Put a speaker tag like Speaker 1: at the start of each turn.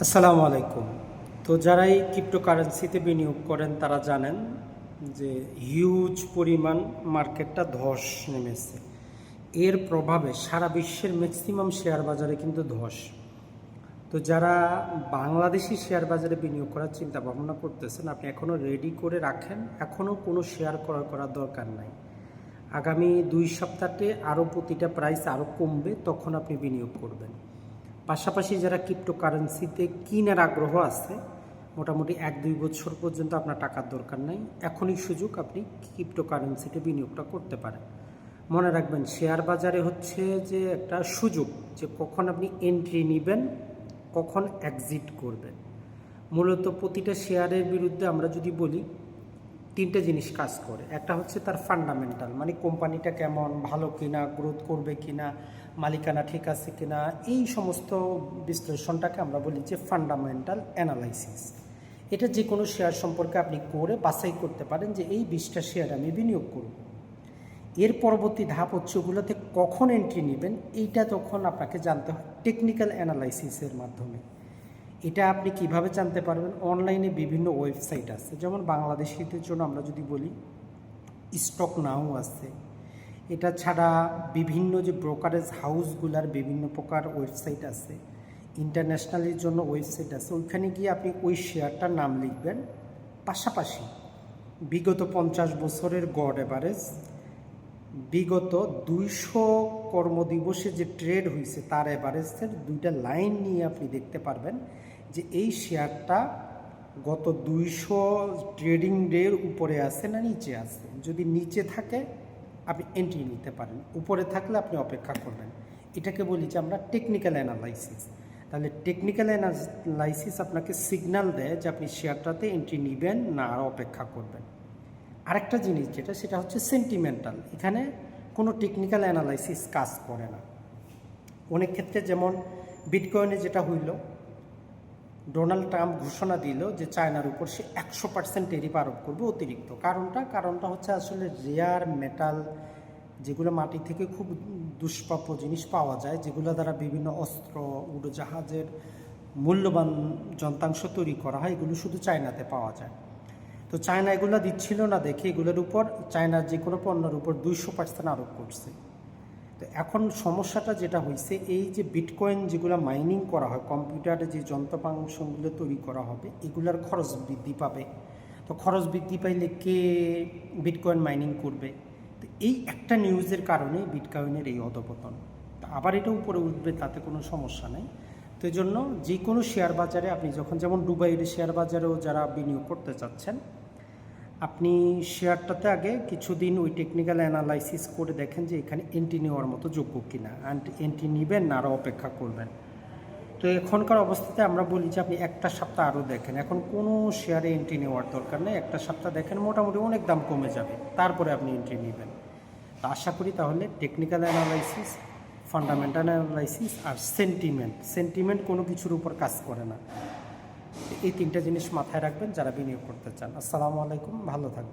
Speaker 1: আসসালামু আলাইকুম। তো যারা এই ক্রিপ্টোকারেন্সিতে বিনিয়োগ করেন, তারা জানেন যে হিউজ পরিমাণ মার্কেটটা ধস নেমেছে। এর প্রভাবে সারা বিশ্বের ম্যাক্সিমাম শেয়ার বাজারে কিন্তু ধস। তো যারা বাংলাদেশি শেয়ার বাজারে বিনিয়োগ করার চিন্তা ভাবনা করতেছেন, আপনি এখনও রেডি করে রাখেন? এখনও কোনো শেয়ার ক্রয় করার দরকার নাই। আগামী দুই সপ্তাহে আরও প্রতিটা প্রাইস আরও কমবে, তখন আপনি বিনিয়োগ করবেন। পাশাপাশি যারা ক্রিপ্টোকারেন্সিতে কিনার আগ্রহ আছে, মোটামুটি এক দুই বছর পর্যন্ত আপনার টাকার দরকার নাই। এখনই সুযোগ আপনি ক্রিপ্টোকারেন্সিতে বিনিয়োগটা করতে পারেন। মনে রাখবেন শেয়ার বাজারে হচ্ছে যে একটা সুযোগ যে কখন আপনি এন্ট্রি নেবেন, কখন এক্সিট করবেন। মূলত প্রতিটা শেয়ারের বিরুদ্ধে আমরা যদি বলি তিনটে জিনিস কাজ করে। একটা হচ্ছে তার ফান্ডামেন্টাল মানে কোম্পানিটা কেমন, ভালো কিনা গ্রোথ করবে কিনা, মালিকানা ঠিক আছে কিনা, এই সমস্ত বিশ্লেষণটাকে আমরা বলি যে ফান্ডামেন্টাল অ্যানালাইসিস এটা যে কোনো শেয়ার সম্পর্কে আপনি করে বাছাই করতে পারেন যে এই বিশটা শেয়ার আমি বিনিয়োগ করব। এর পরবর্তী ধাপ হচ্ছে ওগুলোতে কখন এন্ট্রি নেবেন, এইটা তখন আপনাকে জানতে হয় টেকনিক্যাল অ্যানালাইসিসের মাধ্যমে। এটা আপনি কীভাবে জানতে পারবেন? অনলাইনে বিভিন্ন ওয়েবসাইট আছে। যেমন বাংলাদেশিদের জন্য আমরা যদি বলি, স্টক নাও আছে। এটা ছাড়া বিভিন্ন যে ব্রোকারেজ হাউসগুলার বিভিন্ন প্রকার ওয়েবসাইট আছে, ইন্টারন্যাশনালের জন্য ওয়েবসাইট আছে। ওইখানে গিয়ে আপনি ওই শেয়ারটার নাম লিখবেন। পাশাপাশি বিগত পঞ্চাশ বছরের গড় এভারেজ বিগত দুইশো কর্মদিবসে যে ট্রেড হয়েছে তার এভারেজের দুইটা লাইন নিয়ে আপনি দেখতে পারবেন। যে এই শেয়ারটা গত দুইশো ট্রেডিং ডের উপরে আছে না নিচে আছে? যদি নিচে থাকে, আপনি এন্ট্রি নিতে পারেন। উপরে থাকলে আপনি অপেক্ষা করবেন। এটাকে বলি যে আমরা টেকনিক্যাল অ্যানালাইসিস তাহলে টেকনিক্যাল অ্যানালাইসিস আপনাকে সিগন্যাল দেয় যে আপনি শেয়ারটাতে এন্ট্রি নেবেন না, আর অপেক্ষা করবেন। আরেকটা জিনিস যেটা, সেটা হচ্ছে সেন্টিমেন্টাল এখানে কোনো টেকনিক্যাল অ্যানালাইসিস কাজ করে না। অনেক ক্ষেত্রে যেমন বিটকয়েনে যেটা হইল ডোনাল্ড ট্রাম্প ঘোষণা দিল যে চায়নার উপর সে একশো পার্সেন্ট টেরিফ আরোপ করবে অতিরিক্ত। কারণটা? কারণটা হচ্ছে আসলে রেয়ার মেটাল যেগুলো মাটি থেকে খুব দুষ্প্রাপ্য জিনিস পাওয়া যায়, যেগুলো দ্বারা বিভিন্ন অস্ত্র, উড়োজাহাজের মূল্যবান যন্ত্রাংশ তৈরি করা হয়, এগুলো শুধু চায়নাতে পাওয়া যায়। তো চায়না এগুলো দিচ্ছিল না দেখে এগুলোর উপর চায়নার যে কোনো পণ্যের উপর দুইশো পার্সেন্ট আরোপ করছে। তো এখন সমস্যাটা যেটা হয়েছে এই যে বিটকয়েন যেগুলো মাইনিং করা হয় কম্পিউটারে যে যন্ত্রাংশগুলো তৈরি করা হবে, এগুলার খরচ বৃদ্ধি পাবে। তো খরচ বৃদ্ধি পাইলে কে বিটকয়েন মাইনিং করবে? তো এই একটা নিউজের কারণে বিটকয়েনের এই অধপতন। তো আবার এটা উপরে উঠবে, তাতে কোনো সমস্যা নেই। তো এই জন্য যে কোনো শেয়ার বাজারে আপনি যখন, যেমন দুবাইয়ের শেয়ার বাজারেও যারা বিনিয়োগ করতে চাচ্ছেন আপনি শেয়ারটাতে আগে কিছুদিন ওই টেকনিক্যাল অ্যানালাইসিস করে দেখেন যে এখানে এন্ট্রি নেওয়ার মতো যোগ্য কিনা। অ্যান্ড এন্ট্রি নেবেন না আরও অপেক্ষা করবেন। তো এখনকার অবস্থাতে আমরা বলি যে আপনি একটা সপ্তাহ আরও দেখেন। এখন কোনো শেয়ারে এন্ট্রি নেওয়ার দরকার নেই। একটা সপ্তাহ দেখেন, মোটামুটি অনেক দাম কমে যাবে। তারপরে আপনি এন্ট্রি নেবেন। তো আশা করি তাহলে টেকনিক্যাল অ্যানালাইসিস ফান্ডামেন্টাল অ্যানালাইসিস আর সেন্টিমেন্ট সেন্টিমেন্ট কোনো কিছুর উপর কাজ করে না। এই তিনটা জিনিস মাথায় রাখবেন যারা বিনিয়োগ করতে চান। আসসালামু আলাইকুম ভালো থাকবেন।